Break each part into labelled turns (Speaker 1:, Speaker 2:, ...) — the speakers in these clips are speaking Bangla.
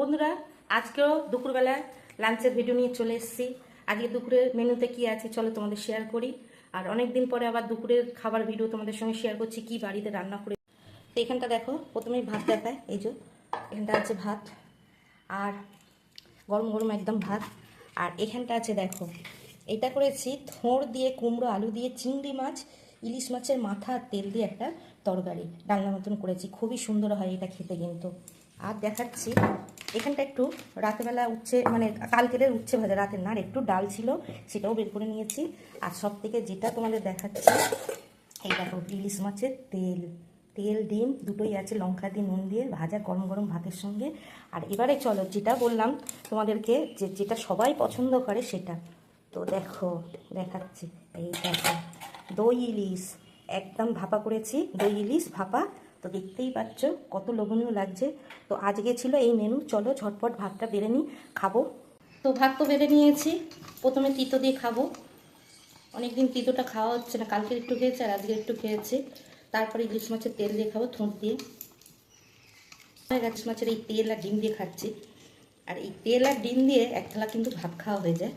Speaker 1: বন্ধুরা, আজকেও দুপুরবেলা লাঞ্চের ভিডিও নিয়ে চলে এসেছি। আজকে দুপুরের মেনুতে কি আছে চলো তোমাদের শেয়ার করি। আর অনেক দিন পরে আবার দুপুরের খাবার ভিডিও তোমাদের সঙ্গে শেয়ার করছি, কি বাড়িতে রান্না করে। তো এখানটা দেখো, প্রথমেই ভাত দেখায়, এই যে, এখানটা আছে ভাত, আর গরম গরম একদম ভাত। আর এখানটা আছে দেখো, এটা করেছি থোঁড় দিয়ে কুমড়ো, আলু দিয়ে চিংড়ি মাছ, ইলিশ মাছের মাথা, আর তেল দিয়ে একটা তরকারি। ডালনা মতন করেছি, খুবই সুন্দর হয় এটা খেতে কিন্তু। আর দেখাচ্ছি। এখানটা একটু রাতেবেলা উচ্ছে মানে কালকের উচ্ছে ভাজা, রাতের না একটু ডাল ছিল, সেটাও বের করে নিয়েছি। আর সব থেকে যেটা তোমাদের দেখাচ্ছি, এই দেখো, ইলিশ মাছের তেল। তেল, ডিম, দুটোই আছে, লঙ্কা দিয়ে নুন দিয়ে ভাজা গরম গরম ভাতের সঙ্গে। আর এবারে চলো, যেটা বললাম তোমাদেরকে, যে যেটা সবাই পছন্দ করে সেটা। তো দেখো, দেখাচ্ছি, এই দেখো, দই ইলিশ, একদম ভাপা করেছি, দই ইলিশ ভাপা তো দেখতেই পাচ্ছ কত লোভনীয় লাগছে। তো আজকে ছিল এই মেনু চলো ঝটপট ভাতটা বেড়ে নিই, খাব। তো ভাত তো বেড়ে নিয়েছি। প্রথমে তিতো দিয়ে খাব। অনেকদিন তিতোটা খাওয়া হচ্ছে না। কালকে একটু খেয়েছি আর আজকে একটু খেয়েছি। তারপরে ইলিশ মাছের তেল দিয়ে খাব, থোঁট দিয়ে। ইলিশ মাছের এই তেল আর ডিম দিয়ে খাচ্ছি। আর এই তেল আর ডিম দিয়ে এক থালা কিন্তু ভাত খাওয়া হয়ে যায়।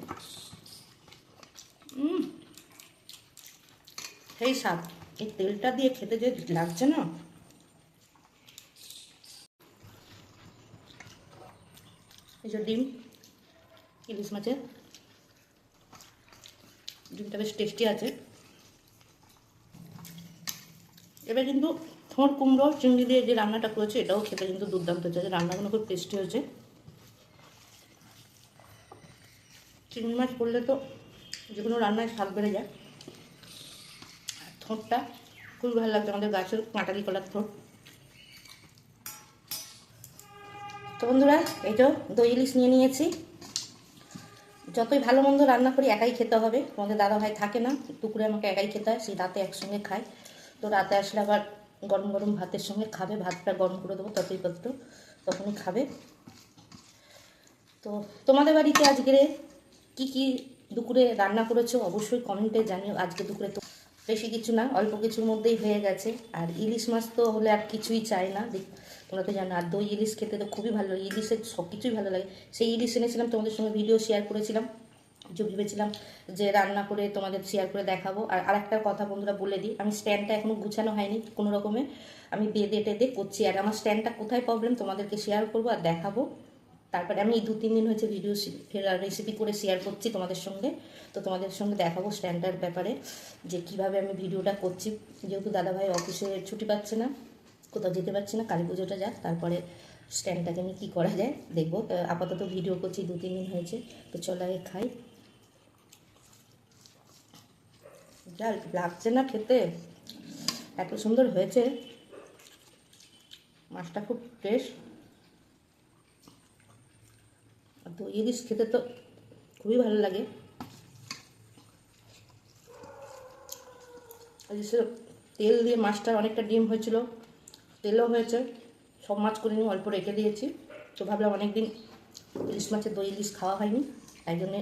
Speaker 1: সেই স্বাদ। এই তেলটা দিয়ে খেতে যে লাগছে না। এই যে ডিম, ইলিশ মাছের। ডিমটা বেশ টেস্টি আছে। এবার কিন্তু থোঁড় কুমড়ো, চিংড়ি দিয়ে যে রান্নাটা করেছে, এটাও খেতে কিন্তু দুর্দান্ত হয়েছে। রান্নাগুলো খুব টেস্টি হয়েছে। চিংড়ি মাছ করলে তো যে কোনো রান্নায় স্বাদ বেড়ে যায়। থোঁটটা খুবই ভালো লাগছে। আমাদের গাছের কাঁটালি কলার থোঁট। তো বন্ধুরা, এই তো দই ইলিশ নিয়ে নিয়েছি। যতই ভালো মন্দ রান্না করি, একাই খেতে হবে। তোমাদের দাদা ভাই থাকে না, দুপুরে আমাকে একাই খেতে হয়, সেই রাতে একসঙ্গে খায় তো রাতে আসলে আবার গরম গরম ভাতের সঙ্গে খাবে, ভাতটা গরম করে দেবো, ততই কত তখনই খাবে। তো তোমাদের বাড়িতে আজকে কি কি দুপুরে রান্না করেছ, অবশ্যই কমেন্টে জানিও, আজকে দুপুরে তো বেশি কিছু না, অল্প কিছুর মধ্যেই হয়ে গেছে। আর ইলিশ মাছ তো হলে আর কিছুই চাই না। তোমরা তো জানো, আর দই ইলিশ খেতে তো খুবই ভালো লাগে, ইলিশের সব কিছুই ভালো লাগে। সেই ইলিশ এনেছিলাম, তোমাদের সঙ্গে ভিডিও শেয়ার করেছিলাম। যে ভেবেছিলাম যে রান্না করে তোমাদের শেয়ার করে দেখাবো। আর আরেকটা কথা বন্ধুরা বলে দিই, আমি স্ট্যান্ডটা এখনও গুছানো হয়নি কোনো রকমে। আমি বেঁধে টেদে করছি। আর আমার স্ট্যান্ডটা কোথায় প্রবলেম তোমাদেরকে শেয়ার করব আর দেখাবো। তারপরে আমি এই দু তিন দিন হয়েছে ভিডিও রেসিপি করে শেয়ার করছি তোমাদের সঙ্গে। তো তোমাদের সঙ্গে দেখাবো স্ট্যান্ডার ব্যাপারে যে কীভাবে আমি ভিডিওটা করছি। যেহেতু দাদাভাই অফিসে ছুটি পাচ্ছে না, কোথাও যেতে পারছি না, কালী পুজোটা যাক, তারপরে স্ট্যান্ডটাকে আমি কী করা যায় দেখব। আপাতত ভিডিও করছি দু তিন দিন হয়েছে, তো চলো আগে খাই। যা লাগছে না খেতে। এত সুন্দর হয়েছে। মাছটা খুব ফ্রেশ তো ইলিশ খেতে তো খুবই ভালো লাগে। তেল দিয়ে মাছটা অনেকটা ডিম হয়েছিল, তেলও হয়েছে, সব মাছ করে নিয়ে অল্প রেখে দিয়েছি। তো ভাবলাম অনেকদিন ইলিশ মাছের দই ইলিশ খাওয়া হয়নি, তাই জন্যে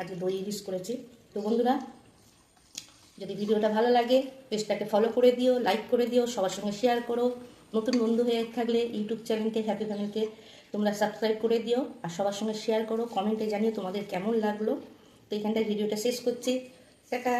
Speaker 1: আজকে দই ইলিশ করেছি। তো বন্ধুরা, যদি ভিডিওটা ভালো লাগে, পেজটাকে ফলো করে দিও লাইক করে দিও, সবার সঙ্গে শেয়ার করো। নতুন বন্ধু হয়ে থাকলে ইউটিউব চ্যানেলকে হ্যাপি ফ্যামিলিকে তোমরা সাবস্ক্রাইব করে দিও আর সবার সঙ্গে শেয়ার করো কমেন্টে জানিও তোমাদের কেমন লাগল। তো এখানটায় ভিডিওটা শেষ করছি। টাটা!